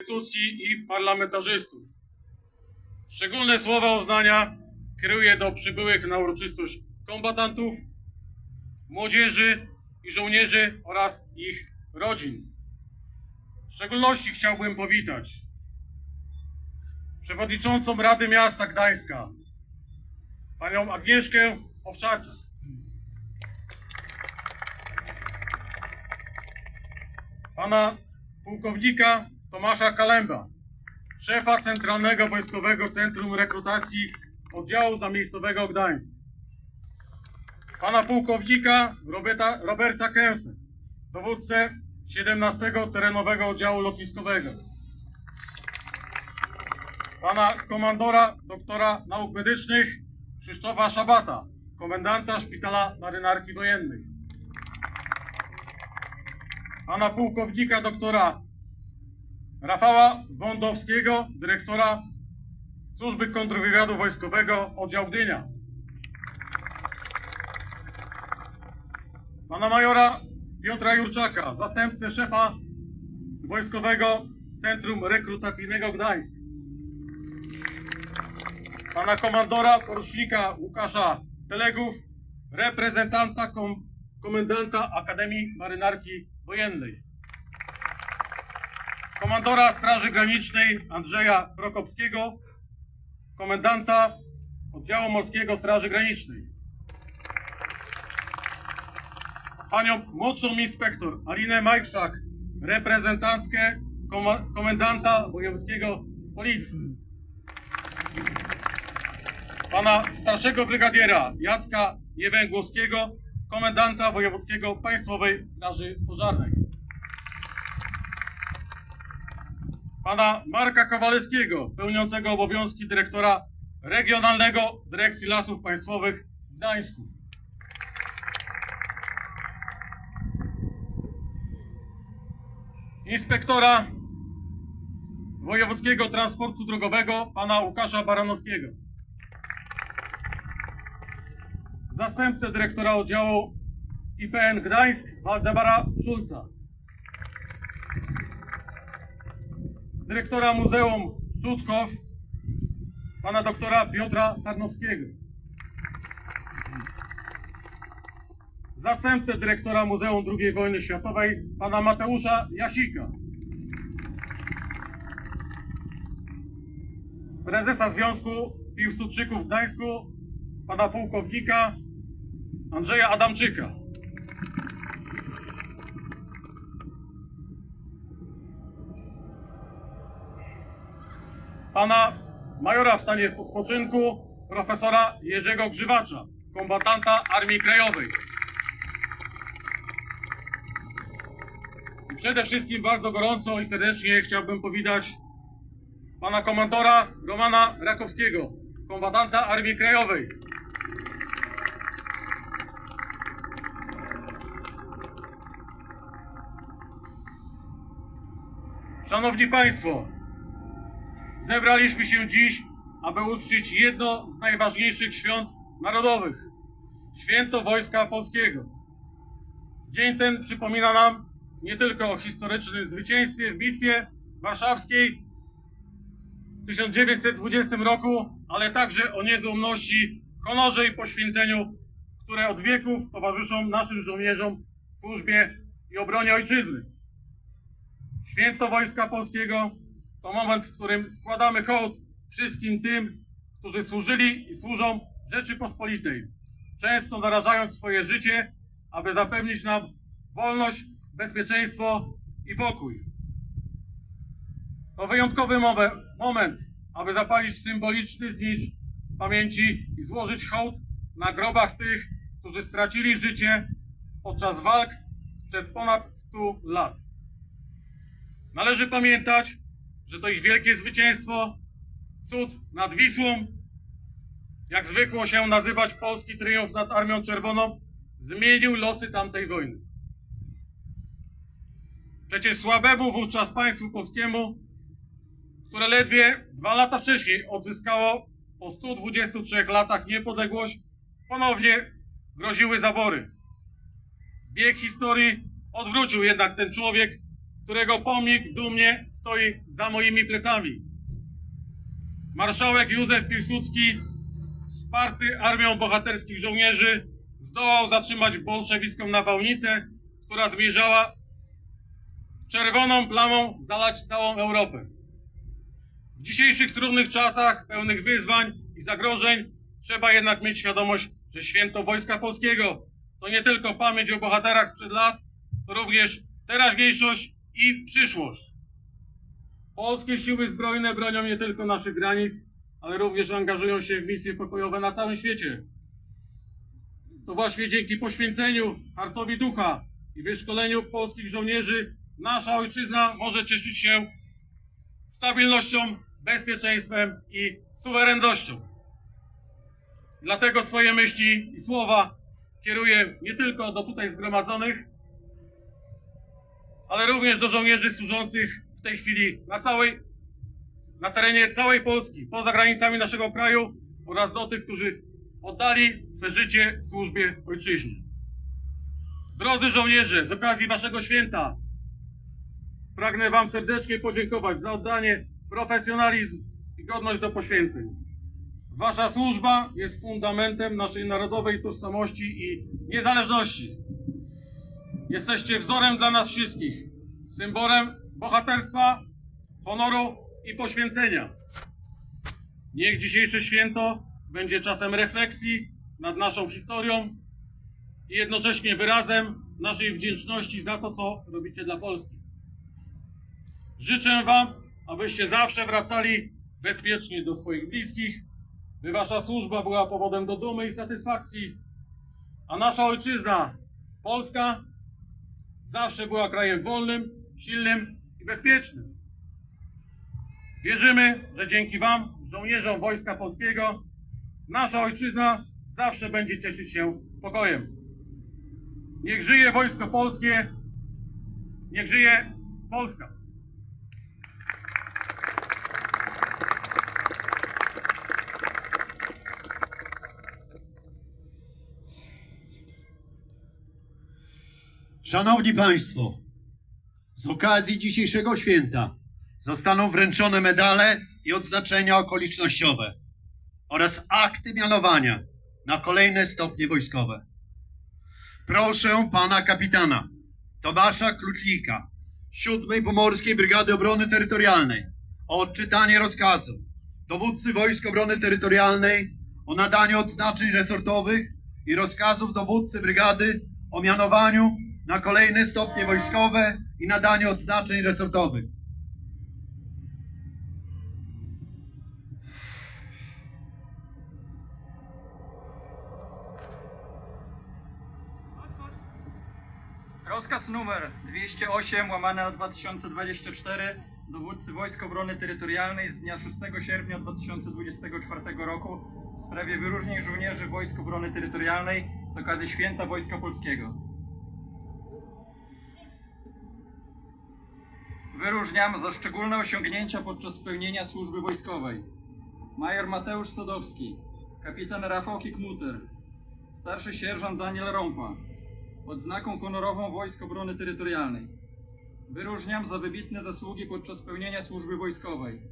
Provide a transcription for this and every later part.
instytucji i parlamentarzystów. Szczególne słowa uznania kieruję do przybyłych na uroczystość kombatantów, młodzieży i żołnierzy oraz ich rodzin. W szczególności chciałbym powitać przewodniczącą Rady Miasta Gdańska, panią Agnieszkę Owczarczak. Pana pułkownika Tomasza Kalemba, szefa Centralnego Wojskowego Centrum Rekrutacji Oddziału Zamiejscowego Gdańsk. Pana pułkownika Roberta, Roberta Kęsę, dowódcę 17 Terenowego Oddziału Lotniskowego. Pana komandora doktora nauk medycznych Krzysztofa Szabata, komendanta Szpitala Marynarki Wojennej. Pana pułkownika doktora Rafała Wądowskiego, dyrektora Służby Kontrwywiadu Wojskowego Oddział Gdynia. Pana majora Piotra Jurczaka, zastępcę szefa Wojskowego Centrum Rekrutacyjnego Gdańsk. Pana komandora porucznika Łukasza Telegów, reprezentanta kom komendanta Akademii Marynarki Wojennej. Komandora Straży Granicznej Andrzeja Prokopskiego, komendanta Oddziału Morskiego Straży Granicznej. Panią młodszą inspektor Alinę Majkszak, reprezentantkę koma- komendanta wojewódzkiego policji. Pana starszego brygadiera Jacka Niewęgłowskiego, komendanta wojewódzkiego Państwowej Straży Pożarnej. Pana Marka Kowalewskiego, pełniącego obowiązki dyrektora Regionalnego Dyrekcji Lasów Państwowych w Gdańsku. Inspektora Wojewódzkiego Transportu Drogowego pana Łukasza Baranowskiego. Zastępcę dyrektora oddziału IPN Gdańsk Waldemara Szulca. Dyrektora Muzeum Cudchow pana doktora Piotra Tarnowskiego. Zastępcę dyrektora Muzeum II Wojny Światowej pana Mateusza Jasika. Prezesa Związku Piłsudczyków w Gdańsku pana pułkownika Andrzeja Adamczyka. Pana majora w stanie spoczynku profesora Jerzego Grzywacza, kombatanta Armii Krajowej. I przede wszystkim bardzo gorąco i serdecznie chciałbym powitać pana komandora Romana Rakowskiego, kombatanta Armii Krajowej. Szanowni Państwo, zebraliśmy się dziś, aby uczcić jedno z najważniejszych świąt narodowych święto Wojska Polskiego. Dzień ten przypomina nam nie tylko o historycznym zwycięstwie w Bitwie Warszawskiej w 1920 roku, ale także o niezłomności, honorze i poświęceniu, które od wieków towarzyszą naszym żołnierzom w służbie i obronie ojczyzny. Święto Wojska Polskiego to moment, w którym składamy hołd wszystkim tym, którzy służyli i służą Rzeczypospolitej, często narażając swoje życie, aby zapewnić nam wolność, bezpieczeństwo i pokój. To wyjątkowy momen, moment, aby zapalić symboliczny znicz pamięci i złożyć hołd na grobach tych, którzy stracili życie podczas walk sprzed ponad 100 lat. Należy pamiętać, że to ich wielkie zwycięstwo, cud nad Wisłą, jak zwykło się nazywać polski triumf nad Armią Czerwoną, zmienił losy tamtej wojny. Przecież słabemu wówczas państwu polskiemu, które ledwie dwa lata wcześniej odzyskało po 123 latach niepodległość, ponownie groziły zabory. Bieg historii odwrócił jednak ten człowiek, którego pomnik dumnie stoi za moimi plecami. Marszałek Józef Piłsudski, wsparty armią bohaterskich żołnierzy, zdołał zatrzymać bolszewicką nawałnicę, która zmierzała czerwoną plamą zalać całą Europę. W dzisiejszych trudnych czasach, pełnych wyzwań i zagrożeń, trzeba jednak mieć świadomość, że święto Wojska Polskiego to nie tylko pamięć o bohaterach sprzed lat, to również teraźniejszość i przyszłość. Polskie siły zbrojne bronią nie tylko naszych granic, ale również angażują się w misje pokojowe na całym świecie. To właśnie dzięki poświęceniu, hartowi ducha i wyszkoleniu polskich żołnierzy nasza ojczyzna może cieszyć się stabilnością, bezpieczeństwem i suwerennością. Dlatego swoje myśli i słowa kieruję nie tylko do tutaj zgromadzonych, ale również do żołnierzy służących w tej chwili na całej, na terenie całej Polski, poza granicami naszego kraju oraz do tych, którzy oddali swe życie w służbie ojczyźnie. Drodzy żołnierze, z okazji waszego święta pragnę wam serdecznie podziękować za oddanie, profesjonalizm i godność do poświęceń. Wasza służba jest fundamentem naszej narodowej tożsamości i niezależności. Jesteście wzorem dla nas wszystkich, symbolem bohaterstwa, honoru i poświęcenia. Niech dzisiejsze święto będzie czasem refleksji nad naszą historią i jednocześnie wyrazem naszej wdzięczności za to, co robicie dla Polski. Życzę Wam, abyście zawsze wracali bezpiecznie do swoich bliskich, by Wasza służba była powodem do dumy i satysfakcji, a nasza ojczyzna, Polska, zawsze była krajem wolnym, silnym i bezpiecznym. Wierzymy, że dzięki Wam, żołnierzom Wojska Polskiego, nasza ojczyzna zawsze będzie cieszyć się pokojem. Niech żyje Wojsko Polskie, niech żyje Polska. Szanowni Państwo, z okazji dzisiejszego święta zostaną wręczone medale i odznaczenia okolicznościowe oraz akty mianowania na kolejne stopnie wojskowe. Proszę pana kapitana Tomasza Klucznika, 7 Pomorskiej Brygady Obrony Terytorialnej o odczytanie rozkazu dowódcy Wojsk Obrony Terytorialnej o nadaniu odznaczeń resortowych i rozkazów dowódcy brygady o mianowaniu na kolejne stopnie wojskowe i nadaniu odznaczeń resortowych. Rozkaz numer 208 łamane na 2024 dowódcy Wojsk Obrony Terytorialnej z dnia 6 sierpnia 2024 roku w sprawie wyróżnień żołnierzy Wojsk Obrony Terytorialnej z okazji Święta Wojska Polskiego. Wyróżniam za szczególne osiągnięcia podczas pełnienia służby wojskowej. Major Mateusz Sadowski, kapitan Rafał Kikmuter, starszy sierżant Daniel Rąpa, odznaką honorową Wojsk Obrony Terytorialnej. Wyróżniam za wybitne zasługi podczas pełnienia służby wojskowej.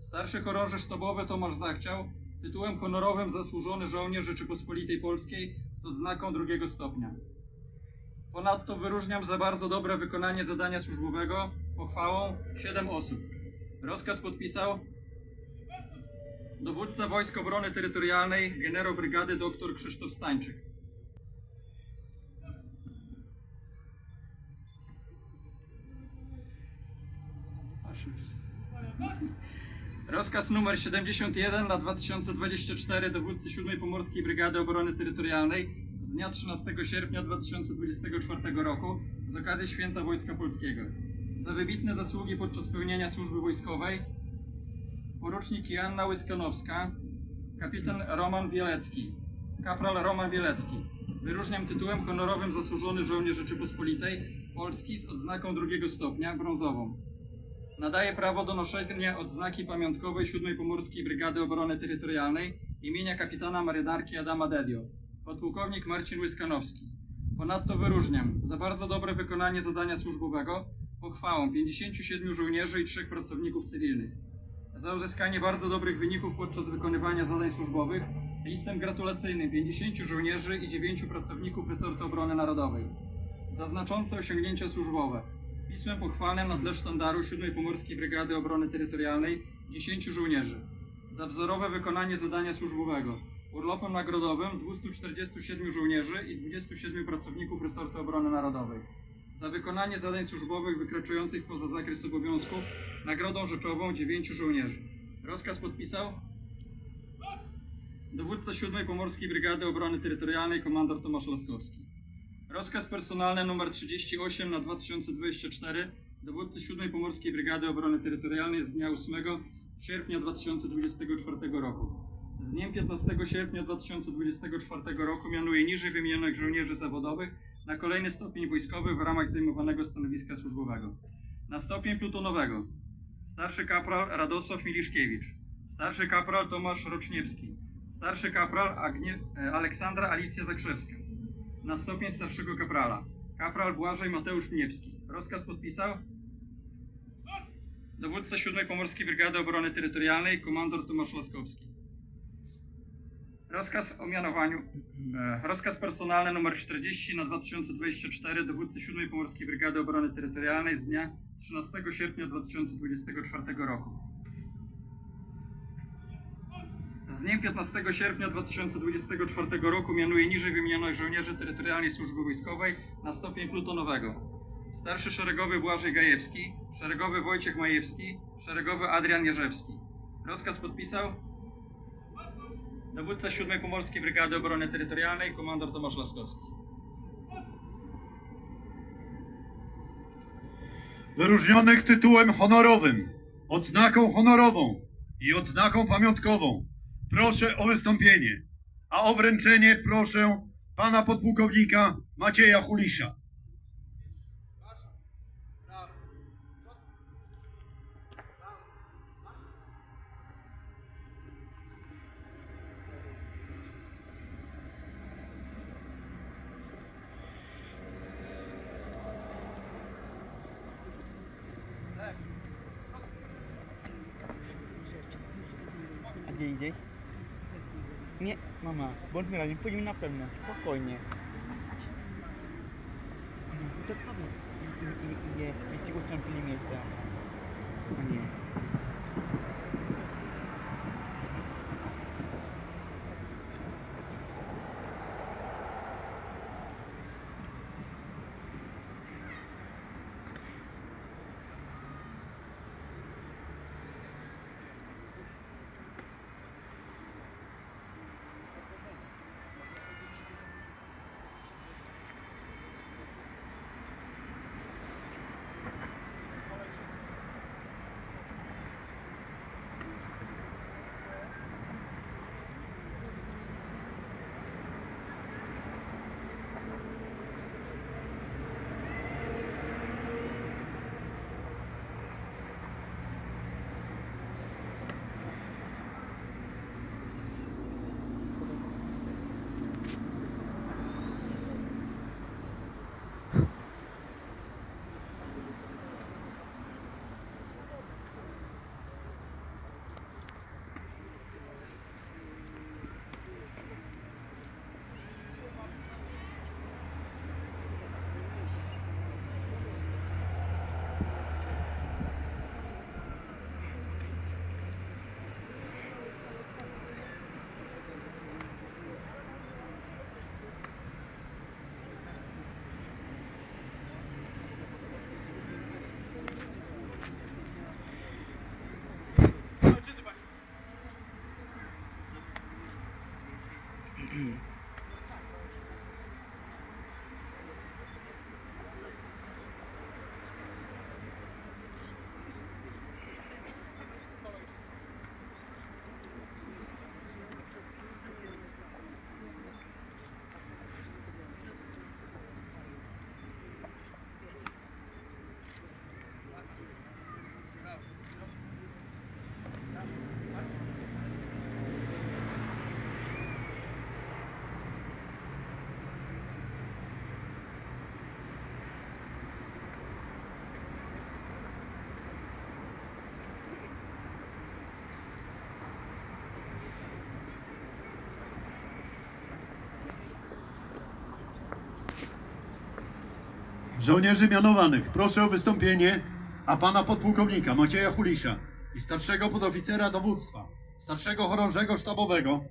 Starszy chorąży sztabowy Tomasz Zachciał, tytułem honorowym zasłużony żołnierz Rzeczypospolitej Polskiej z odznaką drugiego stopnia. Ponadto wyróżniam za bardzo dobre wykonanie zadania służbowego pochwałą 7 osób. Rozkaz podpisał dowódca Wojsk Obrony Terytorialnej generał brygady dr Krzysztof Stańczyk. Rozkaz numer 71 na 2024 dowódcy 7 Pomorskiej Brygady Obrony Terytorialnej z dnia 13 sierpnia 2024 roku z okazji Święta Wojska Polskiego. Za wybitne zasługi podczas pełnienia służby wojskowej porucznik Joanna Łyskanowska, kapitan Roman Bielecki, kapral Roman Bielecki. Wyróżniam tytułem honorowym zasłużony żołnierz Rzeczypospolitej Polski z odznaką drugiego stopnia brązową. Nadaje prawo do noszenia odznaki pamiątkowej 7 Pomorskiej Brygady Obrony Terytorialnej imienia kapitana marynarki Adama Dedio, podpułkownik Marcin Łyskanowski. Ponadto wyróżniam za bardzo dobre wykonanie zadania służbowego pochwałą 57 żołnierzy i 3 pracowników cywilnych. Za uzyskanie bardzo dobrych wyników podczas wykonywania zadań służbowych listem gratulacyjnym 50 żołnierzy i 9 pracowników resortu obrony narodowej. Za znaczące osiągnięcia służbowe pismem pochwalnym na tle sztandaru 7 Pomorskiej Brygady Obrony Terytorialnej 10 żołnierzy. Za wzorowe wykonanie zadania służbowego urlopem nagrodowym 247 żołnierzy i 27 pracowników resortu obrony narodowej. Za wykonanie zadań służbowych wykraczających poza zakres obowiązków nagrodą rzeczową 9 żołnierzy. Rozkaz podpisał dowódca 7 Pomorskiej Brygady Obrony Terytorialnej komandor Tomasz Laskowski. Rozkaz personalny nr 38 na 2024 dowódcy 7 Pomorskiej Brygady Obrony Terytorialnej z dnia 8 sierpnia 2024 roku. Z dniem 15 sierpnia 2024 roku mianuje niżej wymienionych żołnierzy zawodowych na kolejny stopień wojskowy w ramach zajmowanego stanowiska służbowego. Na stopień plutonowego starszy kapral Radosław Miliszkiewicz, starszy kapral Tomasz Roczniewski, starszy kapral Agnie, e, Aleksandra Alicja Zakrzewska. Na stopień starszego kaprala kapral Błażej Mateusz Mniewski. Rozkaz podpisał dowódca 7 Pomorskiej Brygady Obrony Terytorialnej komandor Tomasz Laskowski. Rozkaz o mianowaniu. E, rozkaz personalny nr 40 na 2024 dowódcy 7 Pomorskiej Brygady Obrony Terytorialnej z dnia 13 sierpnia 2024 roku. Z dniem 15 sierpnia 2024 roku mianuje niżej wymienionych żołnierzy terytorialnej służby wojskowej na stopień plutonowego. Starszy szeregowy Błażej Gajewski, szeregowy Wojciech Majewski, szeregowy Adrian Jerzewski. Rozkaz podpisał Dowódca 7 Pomorskiej Brygady Obrony Terytorialnej, komandor Tomasz Laskowski. Wyróżnionych tytułem honorowym, odznaką honorową i odznaką pamiątkową proszę o wystąpienie, a o wręczenie proszę pana podpułkownika Macieja Hulisza. Gdzie indziej? Nie, mama, bądź mi razem, pójdziemy na pewno, spokojnie. No, to powiedz, i, i, i, nie, nie ci ustąpili miejsca. O nie. Żołnierzy mianowanych proszę o wystąpienie, a pana podpułkownika Macieja Hulisza i starszego podoficera dowództwa, starszego chorążego sztabowego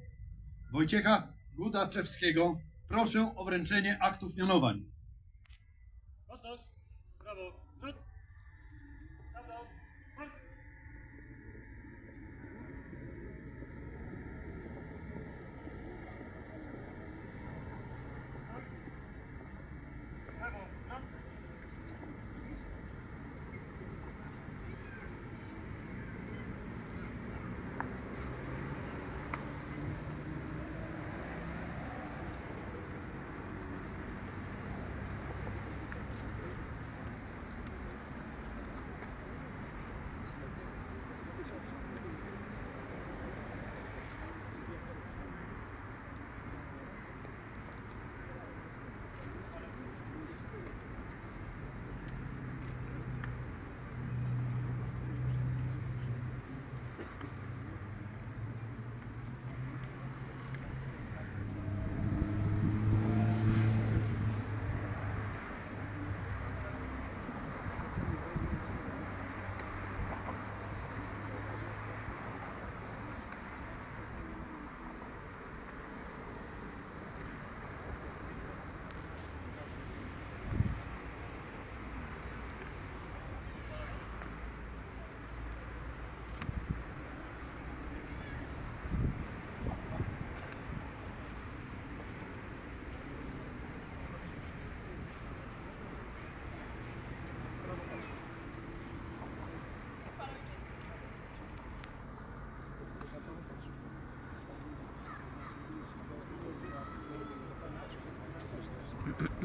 Wojciecha Gudaczewskiego proszę o wręczenie aktów mianowań.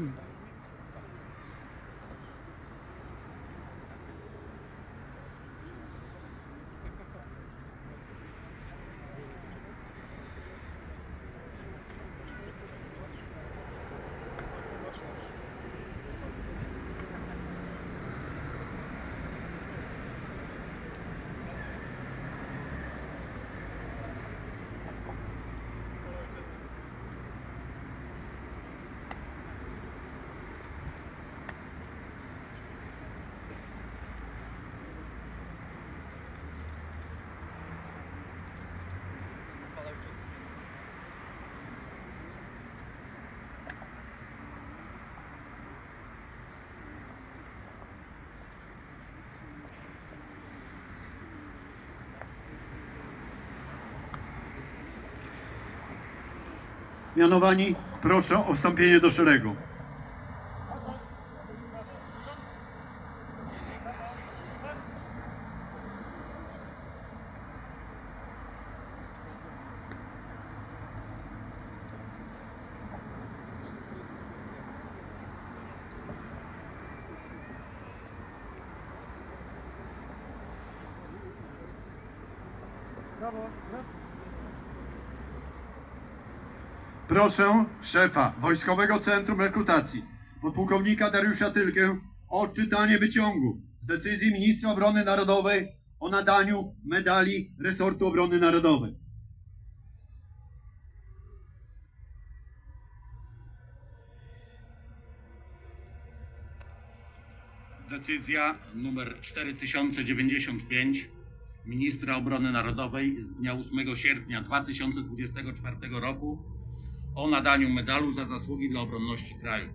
Mm. Mianowani proszę o wstąpienie do szeregu. Proszę szefa Wojskowego Centrum Rekrutacji, podpułkownika Dariusza Tylkę o odczytanie wyciągu z decyzji Ministra Obrony Narodowej o nadaniu medali resortu obrony narodowej. Decyzja numer 4095 Ministra Obrony Narodowej z dnia 8 sierpnia 2024 roku o nadaniu medalu za zasługi dla obronności kraju.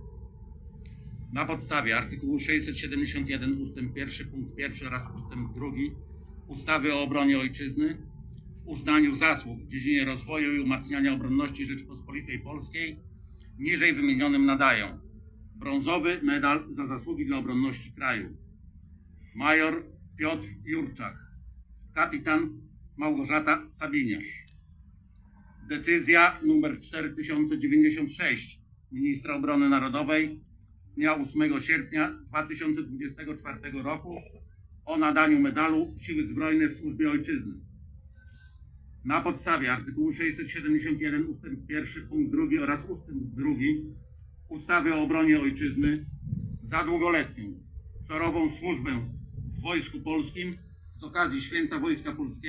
Na podstawie artykułu 671 ust. 1 punkt 1 oraz ust. 2 ustawy o obronie ojczyzny w uznaniu zasług w dziedzinie rozwoju i umacniania obronności Rzeczypospolitej Polskiej niżej wymienionym nadają brązowy medal za zasługi dla obronności kraju. Major Piotr Jurczak. Kapitan Małgorzata Sabiniarz. Decyzja nr 4096 Ministra Obrony Narodowej z dnia 8 sierpnia 2024 roku o nadaniu medalu Siły Zbrojne w służbie ojczyzny. Na podstawie artykułu 671 ust. 1 punkt 2 oraz ust. 2 ustawy o obronie ojczyzny za długoletnią wzorową służbę w Wojsku Polskim z okazji Święta Wojska Polskiego